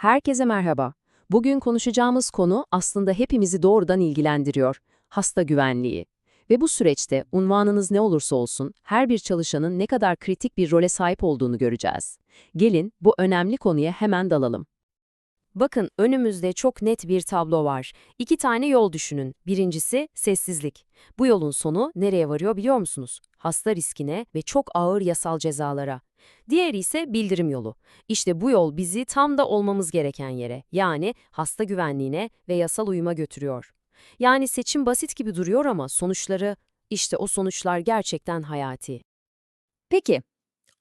Herkese merhaba. Bugün konuşacağımız konu aslında hepimizi doğrudan ilgilendiriyor. Hasta güvenliği. Ve bu süreçte unvanınız ne olursa olsun her bir çalışanın ne kadar kritik bir role sahip olduğunu göreceğiz. Gelin bu önemli konuya hemen dalalım. Bakın önümüzde çok net bir tablo var. İki tane yol düşünün. Birincisi sessizlik. Bu yolun sonu nereye varıyor biliyor musunuz? Hasta riskine ve çok ağır yasal cezalara. Diğeri ise bildirim yolu. İşte bu yol bizi tam da olmamız gereken yere, yani hasta güvenliğine ve yasal uyuma götürüyor. Yani seçim basit gibi duruyor ama sonuçları, işte o sonuçlar gerçekten hayati. Peki,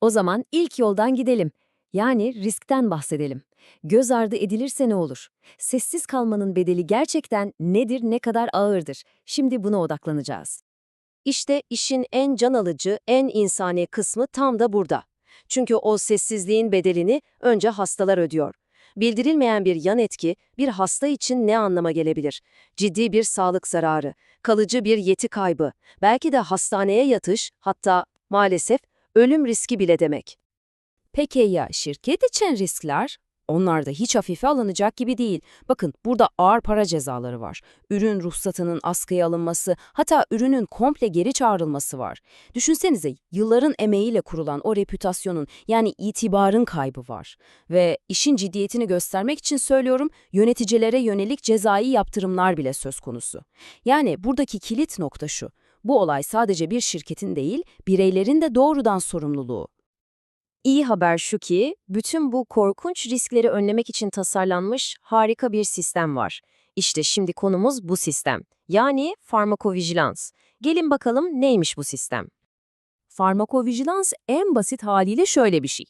o zaman ilk yoldan gidelim. Yani riskten bahsedelim. Göz ardı edilirse ne olur? Sessiz kalmanın bedeli gerçekten nedir, ne kadar ağırdır? Şimdi buna odaklanacağız. İşte işin en can alıcı, en insani kısmı tam da burada. Çünkü o sessizliğin bedelini önce hastalar ödüyor. Bildirilmeyen bir yan etki bir hasta için ne anlama gelebilir? Ciddi bir sağlık zararı, kalıcı bir yeti kaybı, belki de hastaneye yatış, hatta maalesef ölüm riski bile demek. Peki ya şirket için riskler? Onlar da hiç hafife alınacak gibi değil. Bakın burada ağır para cezaları var. Ürün ruhsatının askıya alınması, hatta ürünün komple geri çağrılması var. Düşünsenize yılların emeğiyle kurulan o reputasyonun yani itibarın kaybı var. Ve işin ciddiyetini göstermek için söylüyorum yöneticilere yönelik cezai yaptırımlar bile söz konusu. Yani buradaki kilit nokta şu. Bu olay sadece bir şirketin değil, bireylerin de doğrudan sorumluluğu. İyi haber şu ki, bütün bu korkunç riskleri önlemek için tasarlanmış harika bir sistem var. İşte şimdi konumuz bu sistem. Yani farmakovijilans. Gelin bakalım neymiş bu sistem? Farmakovijilans en basit haliyle şöyle bir şey.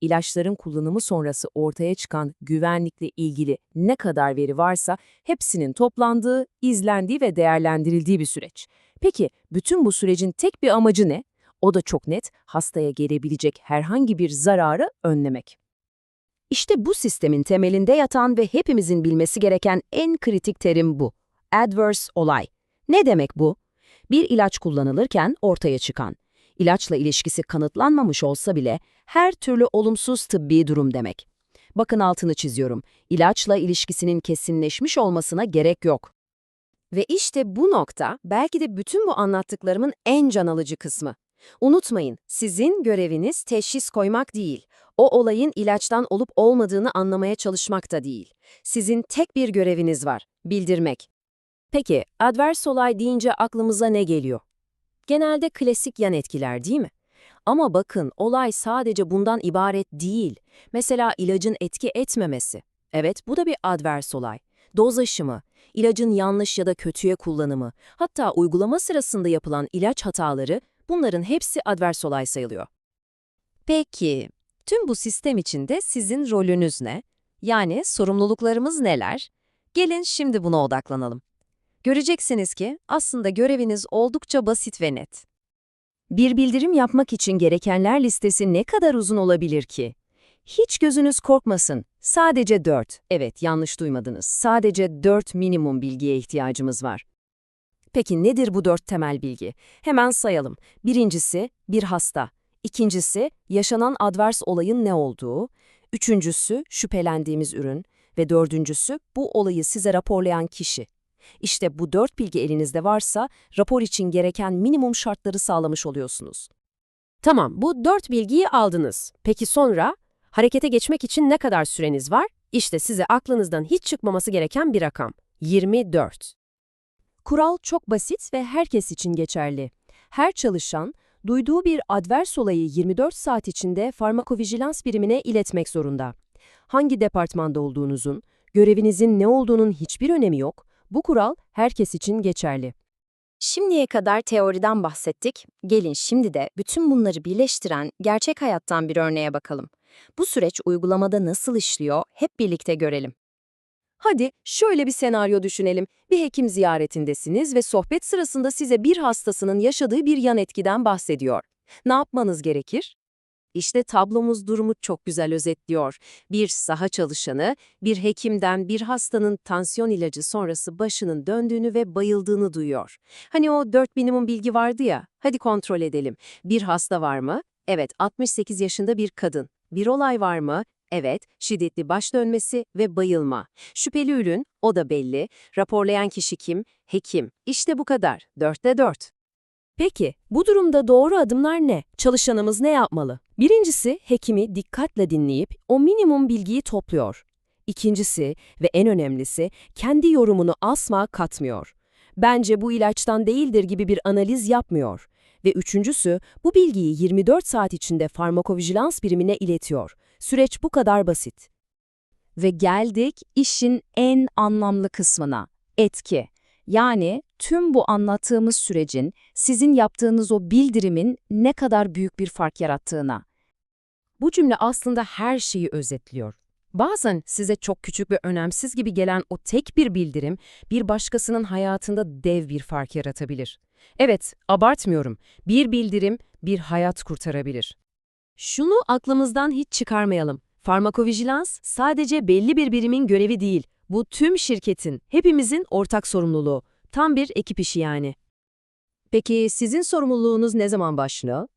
İlaçların kullanımı sonrası ortaya çıkan güvenlikle ilgili ne kadar veri varsa hepsinin toplandığı, izlendiği ve değerlendirildiği bir süreç. Peki bütün bu sürecin tek bir amacı ne? O da çok net, hastaya gelebilecek herhangi bir zararı önlemek. İşte bu sistemin temelinde yatan ve hepimizin bilmesi gereken en kritik terim bu. Adverse olay. Ne demek bu? Bir ilaç kullanılırken ortaya çıkan, ilaçla ilişkisi kanıtlanmamış olsa bile her türlü olumsuz tıbbi durum demek. Bakın altını çiziyorum. İlaçla ilişkisinin kesinleşmiş olmasına gerek yok. Ve işte bu nokta belki de bütün bu anlattıklarımın en can alıcı kısmı. Unutmayın, sizin göreviniz teşhis koymak değil. O olayın ilaçtan olup olmadığını anlamaya çalışmak da değil. Sizin tek bir göreviniz var, bildirmek. Peki, advers olay deyince aklımıza ne geliyor? Genelde klasik yan etkiler değil mi? Ama bakın, olay sadece bundan ibaret değil. Mesela ilacın etki etmemesi. Evet, bu da bir advers olay. Doz aşımı, ilacın yanlış ya da kötüye kullanımı, hatta uygulama sırasında yapılan ilaç hataları Bunların hepsi advers olay sayılıyor. Peki, tüm bu sistem içinde sizin rolünüz ne? Yani sorumluluklarımız neler? Gelin şimdi buna odaklanalım. Göreceksiniz ki aslında göreviniz oldukça basit ve net. Bir bildirim yapmak için gerekenler listesi ne kadar uzun olabilir ki? Hiç gözünüz korkmasın. Sadece 4. Evet, yanlış duymadınız. Sadece 4 minimum bilgiye ihtiyacımız var. Peki nedir bu dört temel bilgi? Hemen sayalım. Birincisi, bir hasta. İkincisi, yaşanan advers olayın ne olduğu. Üçüncüsü, şüphelendiğimiz ürün. Ve dördüncüsü, bu olayı size raporlayan kişi. İşte bu dört bilgi elinizde varsa, rapor için gereken minimum şartları sağlamış oluyorsunuz. Tamam, bu dört bilgiyi aldınız. Peki sonra? Harekete geçmek için ne kadar süreniz var? İşte size aklınızdan hiç çıkmaması gereken bir rakam. 24. Kural çok basit ve herkes için geçerli. Her çalışan, duyduğu bir advers olayı 24 saat içinde farmakovijilans birimine iletmek zorunda. Hangi departmanda olduğunuzun, görevinizin ne olduğunun hiçbir önemi yok. Bu kural herkes için geçerli. Şimdiye kadar teoriden bahsettik. Gelin şimdi de bütün bunları birleştiren gerçek hayattan bir örneğe bakalım. Bu süreç uygulamada nasıl işliyor hep birlikte görelim. Hadi şöyle bir senaryo düşünelim. Bir hekim ziyaretindesiniz ve sohbet sırasında size bir hastasının yaşadığı bir yan etkiden bahsediyor. Ne yapmanız gerekir? İşte tablomuz durumu çok güzel özetliyor. Bir saha çalışanı, bir hekimden bir hastanın tansiyon ilacı sonrası başının döndüğünü ve bayıldığını duyuyor. Hani o 4 minimum bilgi vardı ya, hadi kontrol edelim. Bir hasta var mı? Evet, 68 yaşında bir kadın. Bir olay var mı? Evet, şiddetli baş dönmesi ve bayılma. Şüpheli ürün, o da belli. Raporlayan kişi kim? Hekim. İşte bu kadar. Dörtte dört. Peki, bu durumda doğru adımlar ne? Çalışanımız ne yapmalı? Birincisi, hekimi dikkatle dinleyip o minimum bilgiyi topluyor. İkincisi ve en önemlisi, kendi yorumunu asma katmıyor. Bence bu ilaçtan değildir gibi bir analiz yapmıyor. Ve üçüncüsü, bu bilgiyi 24 saat içinde farmakovijilans birimine iletiyor. Süreç bu kadar basit. Ve geldik işin en anlamlı kısmına, etki. Yani tüm bu anlattığımız sürecin, sizin yaptığınız o bildirimin ne kadar büyük bir fark yarattığına. Bu cümle aslında her şeyi özetliyor. Bazen size çok küçük ve önemsiz gibi gelen o tek bir bildirim, bir başkasının hayatında dev bir fark yaratabilir. Evet, abartmıyorum. Bir bildirim, bir hayat kurtarabilir. Şunu aklımızdan hiç çıkarmayalım. Farmakovijilans sadece belli bir birimin görevi değil. Bu tüm şirketin, hepimizin ortak sorumluluğu. Tam bir ekip işi yani. Peki sizin sorumluluğunuz ne zaman başlıyor?